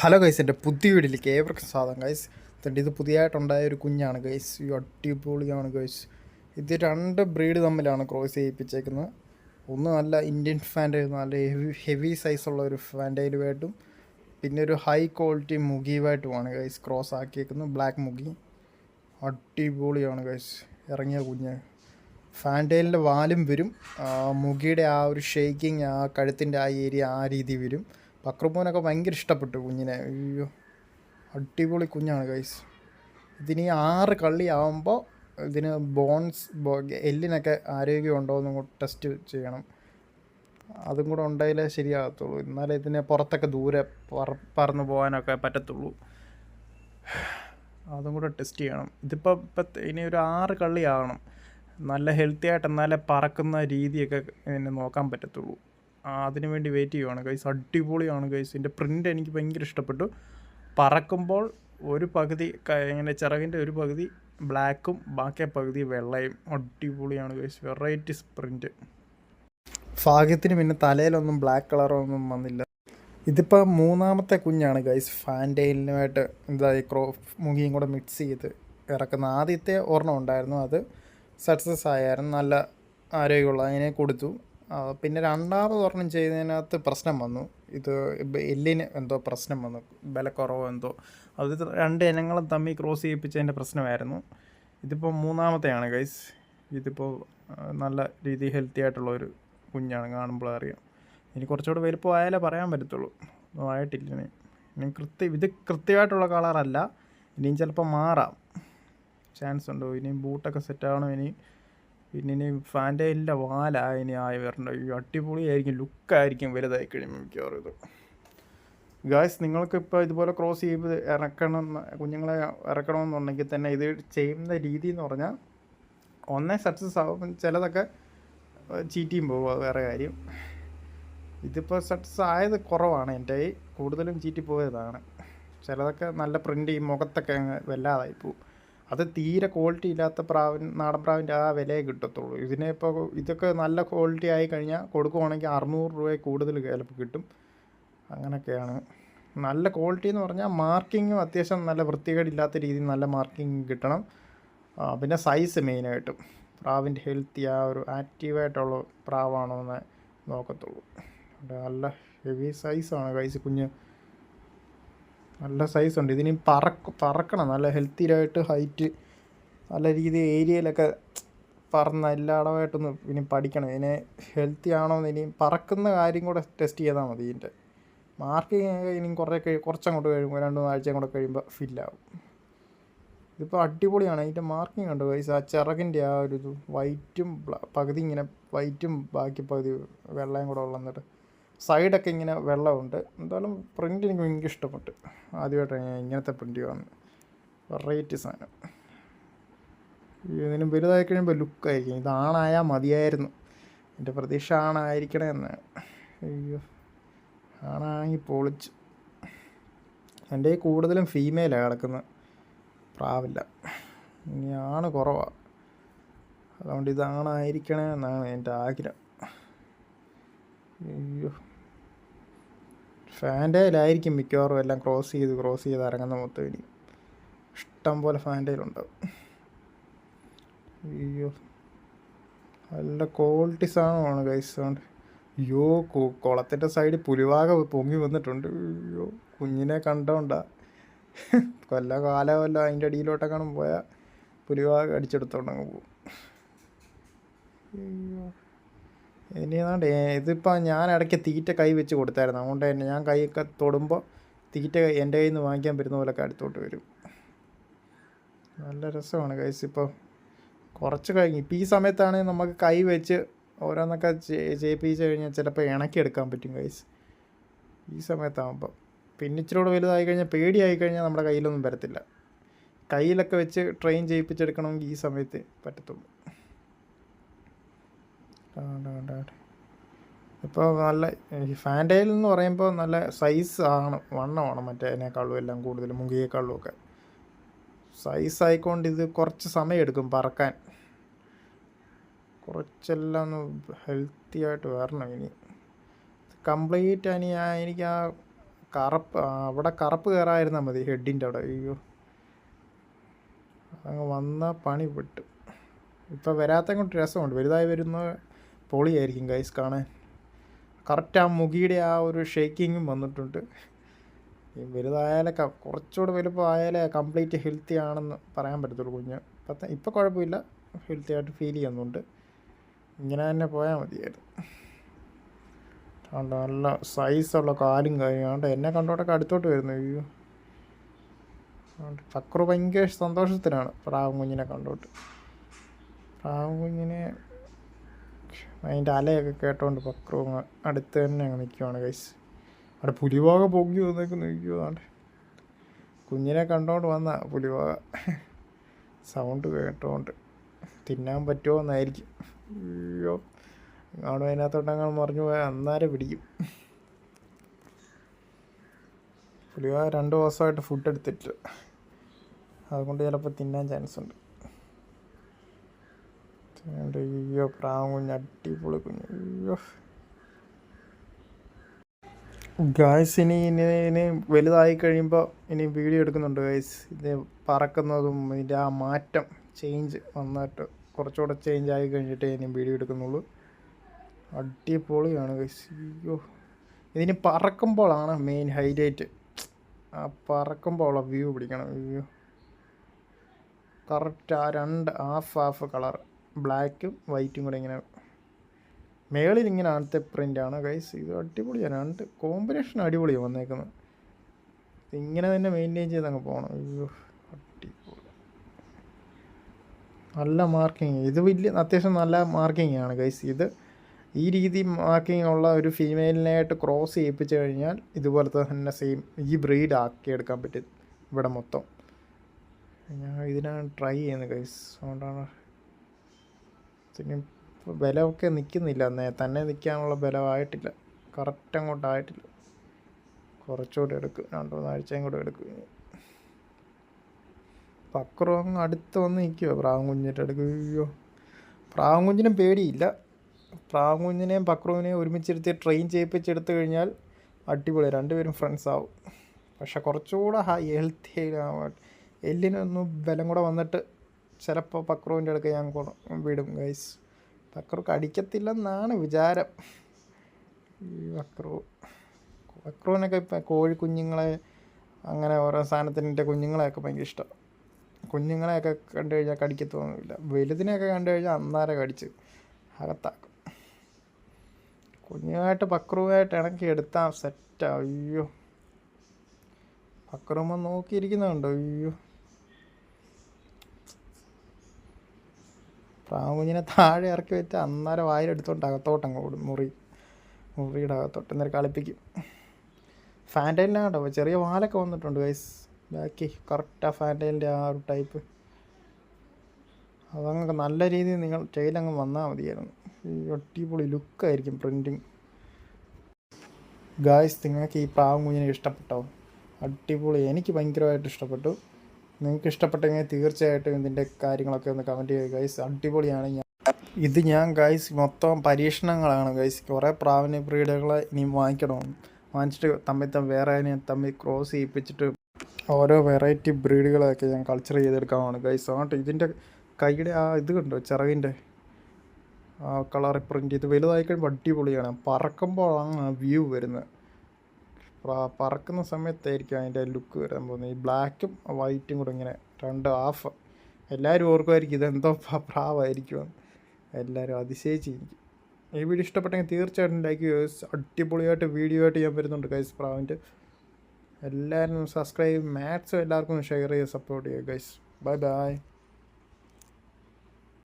Hello guys എന്റെ പുതിയ വീട്ടിലേക്ക് ഏവർക്കും സ്വാഗതം. ഗൈസ് എന്നിട്ട് ഇത് പുതിയതായിട്ടുണ്ടായ ഒരു കുഞ്ഞാണ്. ഗൈസ് ഈ അടിപൊളിയാണ് ഗൈസ്. ഇത് രണ്ട് ബ്രീഡ് തമ്മിലാണ് ക്രോസ് ചെയ്യിപ്പിച്ചേക്കുന്നത്. ഒന്ന് നല്ല ഇന്ത്യൻ ഫാന്റൈൽ നല്ല ഹെവി ഹെവി സൈസുള്ള ഒരു ഫാന്റൈലുമായിട്ടും പിന്നെ ഒരു ഹൈ ക്വാളിറ്റി മുഗീവായിട്ടുമാണ് ഗൈസ് ക്രോസ് ആക്കിയേക്കുന്നത്. ബ്ലാക്ക് മുഗി. അടിപൊളിയാണ് ഗൈസ്. ഇറങ്ങിയ കുഞ്ഞ്. ഫാന്റൈലിന്റെ വാലും വരും. മുഗിയുടെ ആ ഒരു ഷേക്കിങ് ആ കഴുത്തിന്റെ ആ ഏരിയ ആ രീതി വരും. പക്രമോനൊക്കെ ഭയങ്കര ഇഷ്ടപ്പെട്ടു കുഞ്ഞിനെ. അയ്യോ അടിപൊളി കുഞ്ഞാണ് ഗൈസ് ഇതിനി ആറ് കള്ളി ആകുമ്പോൾ ഇതിന് ബോൺസ് എല്ലിനൊക്കെ ആരോഗ്യമുണ്ടോ എന്നും ടെസ്റ്റ് ചെയ്യണം. അതും കൂടെ ഉണ്ടായാലേ ശരിയാകത്തുള്ളൂ. എന്നാലേ ഇതിനെ പുറത്തൊക്കെ ദൂരെ പറ പറന്ന് പോകാനൊക്കെ പറ്റത്തുള്ളൂ. അതും കൂടെ ടെസ്റ്റ് ചെയ്യണം. ഇതിപ്പോൾ ഇപ്പം ഇനി ഒരു ആറ് കള്ളി ആകണം നല്ല ഹെൽത്തി ആയിട്ട് എന്നാലേ പറക്കുന്ന രീതിയൊക്കെ ഇതിനെ നോക്കാൻ പറ്റത്തുള്ളൂ. അതിന് വേണ്ടി വെയിറ്റ് ചെയ്യുവാണ്. ഗൈസ് അടിപൊളിയാണ് ഗൈസ് ഇതിന്റെ പ്രിന്റ് എനിക്ക് ഭയങ്കര ഇഷ്ടപ്പെട്ടു. പറക്കുമ്പോൾ ഒരു പകുതി ഇങ്ങനെ ചിറകിന്റെ ഒരു പകുതി ബ്ലാക്കും ബാക്കി പകുതി വെള്ളയും. അടിപൊളിയാണ് ഗൈസ് വെറൈറ്റി പ്രിന്റ് ഭാഗ്യത്തിന് പിന്നെ തലയിലൊന്നും ബ്ലാക്ക് കളറൊന്നും വന്നില്ല. ഇതിപ്പോൾ മൂന്നാമത്തെ കുഞ്ഞാണ് ഗൈസ് ഫാന്റെയിലുമായിട്ട് ഇതായി ക്രോ മുഖിയും കൂടെ മിക്സ് ചെയ്ത് ഇറക്കുന്ന. ആദ്യത്തെ ഒരെണ്ണം ഉണ്ടായിരുന്നു. അത് സക്സസ് ആയായിരുന്നു. നല്ല ആരോഗ്യമുള്ള. അതിനെ കൊടുത്തു. പിന്നെ രണ്ടാമത് ഒരെണ്ണം ചെയ്തതിനകത്ത് പ്രശ്നം വന്നു. ഇത് എല്ലിന് എന്തോ പ്രശ്നം വന്നു. ബലക്കുറവോ എന്തോ. അത് രണ്ട് ഇനങ്ങളും തമ്മിൽ ക്രോസ് ചെയ്യിപ്പിച്ചതിന്റെ പ്രശ്നമായിരുന്നു. ഇതിപ്പോൾ മൂന്നാമത്തെയാണ് ഗൈസ് ഇതിപ്പോൾ നല്ല രീതി ഹെൽത്തി ആയിട്ടുള്ള ഒരു കുഞ്ഞാണ് കാണുമ്പോൾ അറിയാം. ഇനി കുറച്ചുകൂടെ വലുപ്പം ആയാലേ പറയാൻ പറ്റത്തുള്ളൂ. ഒന്നും ആയിട്ടില്ല ഇനി. ഇനി കൃത്യം ഇത് കൃത്യമായിട്ടുള്ള കളറല്ല ഇനിയും ചിലപ്പോൾ മാറാം. ചാൻസ് ഉണ്ടോ? ഇനിയും ബൂട്ടൊക്കെ സെറ്റ് ആവണം ഇനി. പിന്നെ ഇനി ഫാന്റെ എല്ലാ വാല ഇനി ആയി വരേണ്ട. അടിപൊളിയായിരിക്കും ലുക്കായിരിക്കും വലുതായി കഴിയുമ്പോൾ മിക്കവാറും ഇത്. ഗായ്സ് നിങ്ങൾക്ക് ഇപ്പോൾ ഇതുപോലെ ക്രോസ് ചെയ്ത് ഇറക്കണം കുഞ്ഞുങ്ങളെ ഇറക്കണമെന്നുണ്ടെങ്കിൽ തന്നെ ഇത് ചെയ്യുന്ന രീതി എന്ന് പറഞ്ഞാൽ ഒന്നേ സക്സസ് ആവും. ചിലതൊക്കെ ചീറ്റിയും പോകും വേറെ കാര്യം. ഇതിപ്പോൾ സക്സസ് ആയത് കുറവാണ് എന്റെ. കൂടുതലും ചീറ്റി പോയതാണ് ചിലതൊക്കെ നല്ല പ്രിന്റ് ഈ മുഖത്തൊക്കെ അങ്ങ് വല്ലാതായി പോവും. അത് തീരെ ക്വാളിറ്റി ഇല്ലാത്ത പ്രാവൻ നാടൻ പ്രാവിന്റെ ആ വിലയെ കിട്ടത്തുള്ളൂ. ഇതിനെ ഇപ്പോൾ ഇതൊക്കെ നല്ല ക്വാളിറ്റി ആയി കഴിഞ്ഞാൽ കൊടുക്കുവാണെങ്കിൽ അറുന്നൂറ് രൂപയിൽ കൂടുതൽ ചിലപ്പോൾ കിട്ടും. അങ്ങനെയൊക്കെയാണ്. നല്ല ക്വാളിറ്റി എന്ന് പറഞ്ഞാൽ മാർക്കിങ്ങും അത്യാവശ്യം നല്ല വൃത്തികേടില്ലാത്ത രീതിയിൽ നല്ല മാർക്കിങ് കിട്ടണം. പിന്നെ സൈസ് മെയിനായിട്ടും. പ്രാവിന്റെ ഹെൽത്തി ആ ഒരു ആക്റ്റീവായിട്ടുള്ള പ്രാവാണോ എന്ന് നോക്കത്തുള്ളൂ. നല്ല ഹെവി സൈസാണ് കൈസ് കുഞ്ഞ്. നല്ല സൈസ് ഉണ്ട്. ഇതിന് പറക്ക പറക്കണം. നല്ല ഹെൽത്തിയായിട്ട് ഹൈറ്റ് നല്ല രീതിയിൽ ഏരിയയിലൊക്കെ പറന്ന് എല്ലായിടമായിട്ടൊന്ന് ഇനി പഠിക്കണം. ഇതിനെ ഹെൽത്തി ആണോ എന്ന് ഇനി പറക്കുന്ന കാര്യം കൂടെ ടെസ്റ്റ് ചെയ്താൽ മതി ഇതിന്റെ. മാർക്കിങ് ഇനിയും കുറേ കഴി കുറച്ചങ്ങോട്ട് കഴിയുമ്പോൾ രണ്ട് മൂന്ന് ആഴ്ച കൂടെ കഴിയുമ്പോൾ ഫില്ലാവും ഇതിപ്പോൾ അടിപൊളിയാണ്. അതിന്റെ മാർക്കിംഗ് ഉണ്ട് വൈസ് ആ ചിറകിന്റെ ആ ഒരു ഇത് വൈറ്റും പകുതി ഇങ്ങനെ വൈറ്റും ബാക്കി പകുതി വെള്ളയും കൂടെ ഉള്ളന്നിട്ട് സൈഡൊക്കെ ഇങ്ങനെ വെള്ളമുണ്ട്. എന്തായാലും പ്രിന്റ് എനിക്ക് ഭയങ്കര ഇഷ്ടപ്പെട്ടു. ആദ്യമായിട്ടാണ് ഞാൻ ഇങ്ങനത്തെ പ്രിന്റ് കാണുന്നത്. വെറൈറ്റി സാധനം. ഇതിനും വലുതായി കഴിയുമ്പോൾ ലുക്കായിരിക്കും ഇതാണായാൽ മതിയായിരുന്നു. എന്റെ പ്രതീക്ഷ ആണായിരിക്കണേ എന്നാണ് അയ്യോ. ആണായി പൊളിച്ച്. എന്റെ കൂടുതലും ഫീമെയിലാണ് കിടക്കുന്നത്. പ്രാവില്ല. ഇനി ആണ് കുറവാണ് അതുകൊണ്ട് ഇതാണായിരിക്കണേ എന്നാണ് എന്റെ ആഗ്രഹം. അയ്യോ. ഫാന്റയിലായിരിക്കും മിക്കവാറും എല്ലാം ക്രോസ് ചെയ്ത് ക്രോസ് ചെയ്ത് ഇറങ്ങുന്ന മൊത്തം ഇനി ഇഷ്ടം പോലെ അയ്യോ. നല്ല ക്വാളിറ്റി സാധനമാണ് ഗൈസ്. കൊണ്ട് അയ്യോ കുളത്തിന്റെ സൈഡിൽ പുലിവാക പൊങ്ങി വന്നിട്ടുണ്ട്. അയ്യോ കുഞ്ഞിനെ കണ്ടോണ്ടാ. കൊല്ല കാലമല്ല അതിന്റെ അടിയിലോട്ടൊക്കെ പോയാൽ പുലിവാക അടിച്ചെടുത്തോണ്ടങ്ങ് പോകും. അയ്യോ. ഇനി ഏതാണ്ട് ഇതിപ്പോൾ ഞാൻ ഇടയ്ക്ക് തീറ്റ കൈ വെച്ച് കൊടുത്തായിരുന്നു. അതുകൊണ്ട് തന്നെ ഞാൻ കൈയൊക്കെ തൊടുമ്പോൾ തീറ്റ എന്റെ കയ്യിൽ നിന്ന് വാങ്ങിക്കാൻ പറ്റുന്ന പോലൊക്കെ അടുത്തോട്ട് വരും. നല്ല രസമാണ് കൈസ് ഇപ്പോൾ കുറച്ച് കഴിഞ്ഞ് ഇപ്പോൾ ഈ സമയത്താണ് നമുക്ക് കൈ വെച്ച് ഓരോന്നൊക്കെ ചെയ്യിപ്പിച്ച് കഴിഞ്ഞാൽ ചിലപ്പോൾ ഇണക്കിയെടുക്കാൻ പറ്റും കൈസ് ഈ സമയത്താകുമ്പോൾ പിന്നെ ഇച്ചിരി കൂടെ വലുതായി കഴിഞ്ഞാൽ പേടിയായി കഴിഞ്ഞാൽ നമ്മുടെ കയ്യിലൊന്നും വരത്തില്ല. കയ്യിലൊക്കെ വെച്ച് ട്രെയിൻ ചെയ്യിപ്പിച്ചെടുക്കണമെങ്കിൽ ഈ സമയത്ത് പറ്റത്തുള്ളൂ. ഇപ്പോൾ നല്ല ഈ ഫാന്റൈൽ എന്ന് പറയുമ്പോൾ നല്ല സൈസ് ആണ് വണ്ണമാണ് മറ്റേതിനേക്കാളും എല്ലാം കൂടുതൽ മുങ്കിയേക്കാളും ഒക്കെ. സൈസ് ആയിക്കൊണ്ട് ഇത് കുറച്ച് സമയം എടുക്കും പറക്കാൻ. കുറച്ചെല്ലാം ഒന്ന് ഹെൽത്തി ആയിട്ട് വരണം ഇനി. കംപ്ലീറ്റ് ആ എനിക്ക് ആ കറുപ്പ് അവിടെ കറുപ്പ് കയറായിരുന്നാൽ മതി ഹെഡിന്റെ അവിടെ. അയ്യോ. അങ്ങ് വന്ന പണി വിട്ടു ഇപ്പോൾ വരാത്ത കൊണ്ട് രസമുണ്ട് വലുതായി വരുന്ന പൊളിയായിരിക്കും ഗൈസ് കാണാൻ. കറക്റ്റ് ആ മുഖിയുടെ ആ ഒരു ഷേക്കിങ്ങും വന്നിട്ടുണ്ട്. വലുതായാലൊക്കെ കുറച്ചുകൂടെ വലുപ്പം ആയാലേ കംപ്ലീറ്റ് ഹെൽത്തി ആണെന്ന് പറയാൻ പറ്റത്തുള്ളൂ കുഞ്ഞ്. ഇപ്പം ഇപ്പം കുഴപ്പമില്ല. ഹെൽത്തി ആയിട്ട് ഫീൽ ചെയ്യുന്നുണ്ട്. ഇങ്ങനെ തന്നെ പോയാൽ മതിയായിരുന്നു. നല്ല സൈസുള്ള കാലും കാര്യമാണ്ട് എന്നെ കണ്ടോട്ടൊക്കെ അടുത്തോട്ട് വരുന്നു. അയ്യോ. ഫക്രു ഭയങ്കര സന്തോഷത്തിലാണ് പ്രാവും കുഞ്ഞിനെ കണ്ടോട്ട് പ്രാവും കുഞ്ഞിനെ അതിന്റെ അലയൊക്കെ കേട്ടോണ്ട് അങ്ങ് അടുത്ത് തന്നെ അങ്ങ് നിൽക്കുവാണ് കൈസ് അവിടെ പുലിവാക പൊങ്ങി വന്നേക്ക് നിൽക്കുവാണ്ട് കുഞ്ഞിനെ കണ്ടോണ്ട് വന്ന പുലിവാക. സൗണ്ട് കേട്ടോണ്ട്. തിന്നാൻ പറ്റുമോ എന്നായിരിക്കും. അയ്യോ. അതിനകത്തോട്ട് അങ്ങനെ മറിഞ്ഞു പോയാൽ അന്നേരം പിടിക്കും. പുലിവാക രണ്ട് ദിവസമായിട്ട് ഫുഡ് എടുത്തിട്ടില്ല. അതുകൊണ്ട് ചിലപ്പോൾ തിന്നാൻ ചാൻസ് ഉണ്ട്. അയ്യോ പ്രാവും കുഞ്ഞ് അടിപൊളി കുഞ്ഞ്. അയ്യോ. ഗായ്സ് ഇനി ഇനി ഇനി വലുതായി കഴിയുമ്പോൾ ഇനി വീഡിയോ എടുക്കുന്നുണ്ട് ഗായ്സ് ഇത് പറക്കുന്നതും ഇതിന്റെ ആ മാറ്റം ചേഞ്ച് വന്നിട്ട് കുറച്ചുകൂടെ ചേഞ്ച് ആയി കഴിഞ്ഞിട്ടേ ഇനി വീഡിയോ എടുക്കുന്നുള്ളൂ. അടിപൊളിയാണ് ഗൈസ് അയ്യോ. ഇതിന് പറക്കുമ്പോഴാണ് മെയിൻ ഹൈലൈറ്റ് ആ പറക്കുമ്പോൾ ഉള്ള വ്യൂ പിടിക്കണം അയ്യോ. കറക്റ്റ് ആ രണ്ട് ഹാഫ് ഹാഫ് കളർ ബ്ലാക്കും വൈറ്റും കൂടെ ഇങ്ങനെ മേളിൽ ഇങ്ങനെ ആണത്തെ പ്രിന്റാണ് ഗൈസ് ഇത് അടിപൊളിയാണ് രണ്ട് കോമ്പിനേഷൻ അടിപൊളിയാണ് വന്നേക്കുന്നത്. ഇങ്ങനെ തന്നെ മെയിന്റെയിൻ ചെയ്ത് അങ്ങ് പോകണം അയ്യോ അടിപൊളി. നല്ല മാർക്കിങ് ഇത് വലിയ അത്യാവശ്യം നല്ല മാർക്കിംഗ് ആണ് ഗൈസ് ഇത് ഈ രീതി മാർക്കിംഗ് ഉള്ള ഒരു ഫീമെയിലിനായിട്ട് ക്രോസ് ചെയ്യിപ്പിച്ച് കഴിഞ്ഞാൽ ഇതുപോലത്തെ തന്നെ സെയിം ഈ ബ്രീഡ് ആക്കി എടുക്കാൻ പറ്റും ഇവിടെ മൊത്തം. ഞാൻ ഇതിനാണ് ട്രൈ ചെയ്യുന്നത് ഗൈസ് അതുകൊണ്ടാണ് ഇപ്പോൾ ബലമൊക്കെ നിൽക്കുന്നില്ല. തന്നെ നിൽക്കാനുള്ള ബലമായിട്ടില്ല. കറക്റ്റ് അങ്ങോട്ടായിട്ടില്ല കുറച്ചുകൂടെ എടുക്കും. രണ്ട് മൂന്നാഴ്ചയും കൂടെ എടുക്കും. ഇനി. പക്രു അങ്ങ് അടുത്ത് വന്ന് നിൽക്കുമോ പ്രാവും കുഞ്ഞിന്റെ അടുക്ക് അയ്യോ. പ്രാവും കുഞ്ഞിനും പേടിയില്ല. പ്രാവും കുഞ്ഞിനെയും പക്രുവിനെയും ഒരുമിച്ചിരുത്തി ട്രെയിൻ ചെയ്യിപ്പിച്ചെടുത്തു കഴിഞ്ഞാൽ അടിപൊളി. രണ്ടുപേരും ഫ്രണ്ട്സ് ആവും. പക്ഷെ കുറച്ചുകൂടെ ഹെൽത്തി എല്ലിനൊന്നും ബലം കൂടെ വന്നിട്ട് ചിലപ്പോൾ പക്രുവിന്റെ അടുക്ക് ഞാൻ വിടും ഗൈസ് പക്രു കടിക്കത്തില്ലെന്നാണ് വിചാരം. ഈ പക്രു പക്രുവിനൊക്കെ ഇപ്പം കോഴി കുഞ്ഞുങ്ങളെ അങ്ങനെ ഓരോ സാധനത്തിന്റെ കുഞ്ഞുങ്ങളെയൊക്കെ ഭയങ്കര ഇഷ്ടം. കുഞ്ഞുങ്ങളെയൊക്കെ കണ്ടു കഴിഞ്ഞാൽ കടിക്കത്തൊന്നുമില്ല. വലുതിനെയൊക്കെ കണ്ടു കഴിഞ്ഞാൽ അന്നാരെ കടിച്ച് അകത്താക്കും. കുഞ്ഞുമായിട്ട് പക്രുവായിട്ട് ഇണക്കി എടുത്താൽ സെറ്റാ. അയ്യോ. പക്രുമ്മ നോക്കിയിരിക്കുന്നുണ്ടോ? അയ്യോ. പ്രാവുകുഞ്ഞിനെ താഴെ ഇറക്കി വെച്ച് അന്നേരം വായിലെടുത്തോണ്ട് അകത്തോട്ട് അങ്ങ് ഓടും. മുറി മുറിയുടെ അകത്തോട്ട്. അന്നേരം കളിപ്പിക്കും. ഫാന്റൈലിനാട്ടോ ചെറിയ വാലൊക്കെ വന്നിട്ടുണ്ട് ഗൈസ് ബാക്കി കറക്റ്റ് ആ ഫാന്റൈലിന്റെ ആ ഒരു ടൈപ്പ് അതങ്ങ് നല്ല രീതിയിൽ നിങ്ങൾ ചെയ്തങ്ങ് വന്നാൽ മതിയായിരുന്നു. ഈ അടിപൊളി ലുക്കായിരിക്കും പ്രിന്റിങ് ഗായ്സ് നിങ്ങൾക്ക് ഈ പ്രാവും കുഞ്ഞിനെ ഇഷ്ടപ്പെട്ടോ? അടിപൊളി. എനിക്ക് ഭയങ്കരമായിട്ട് ഇഷ്ടപ്പെട്ടു. നിങ്ങൾക്ക് ഇഷ്ടപ്പെട്ടെങ്കിൽ തീർച്ചയായിട്ടും ഇതിന്റെ കാര്യങ്ങളൊക്കെ ഒന്ന് കമന്റ് ചെയ്യുക. ഗൈസ് അടിപൊളിയാണ്. ഞാൻ ഇത് ഞാൻ ഗൈസ് മൊത്തം പരീക്ഷണങ്ങളാണ് ഗൈസ് കുറേ പ്രാവിനെ ബ്രീഡുകളെ ഇനി വാങ്ങിക്കണം. വാങ്ങിച്ചിട്ട് തമ്മിൽ തമ്മിൽ വേറെ തമ്മിൽ ക്രോസ് ചെയ്യിപ്പിച്ചിട്ട് ഓരോ വെറൈറ്റി ബ്രീഡുകളൊക്കെ ഞാൻ കൾച്ചർ ചെയ്തെടുക്കാനാണ് ഗൈസ് അതുകൊണ്ട് ഇതിന്റെ കൈയുടെ ആ ഇത് കണ്ടോ ചിറകിന്റെ? കളർ പ്രിന്റ് ഇത് വലുതായി കഴിയുമ്പോൾ അടിപൊളിയാണ്. പറക്കുമ്പോഴാണ് വ്യൂ വരുന്നത്. പറക്കുന്ന സമയത്തായിരിക്കും അതിന്റെ ലുക്ക് വരാൻ പോകുന്നത്. ഈ ബ്ലാക്കും വൈറ്റും കൂടെ ഇങ്ങനെ രണ്ട് ഹാഫ് എല്ലാവരും ഓർക്കുമായിരിക്കും ഇതെന്തോ പ്രാവായിരിക്കും എല്ലാവരും അതിശയിച്ചിരിക്കും. ഈ വീഡിയോ ഇഷ്ടപ്പെട്ടെങ്കിൽ തീർച്ചയായിട്ടും ലൈക്ക് ചെയ്യുക. അടിപൊളിയായിട്ട് വീഡിയോ ആയിട്ട് ഞാൻ വരുന്നുണ്ട് ഗൈസ് പ്രാവിന്റെ. എല്ലാവരും സബ്സ്ക്രൈബ് മാത്സും എല്ലാവർക്കും ഷെയർ ചെയ്ത് സപ്പോർട്ട് ചെയ്യുക ഗൈസ് ബൈ ബൈ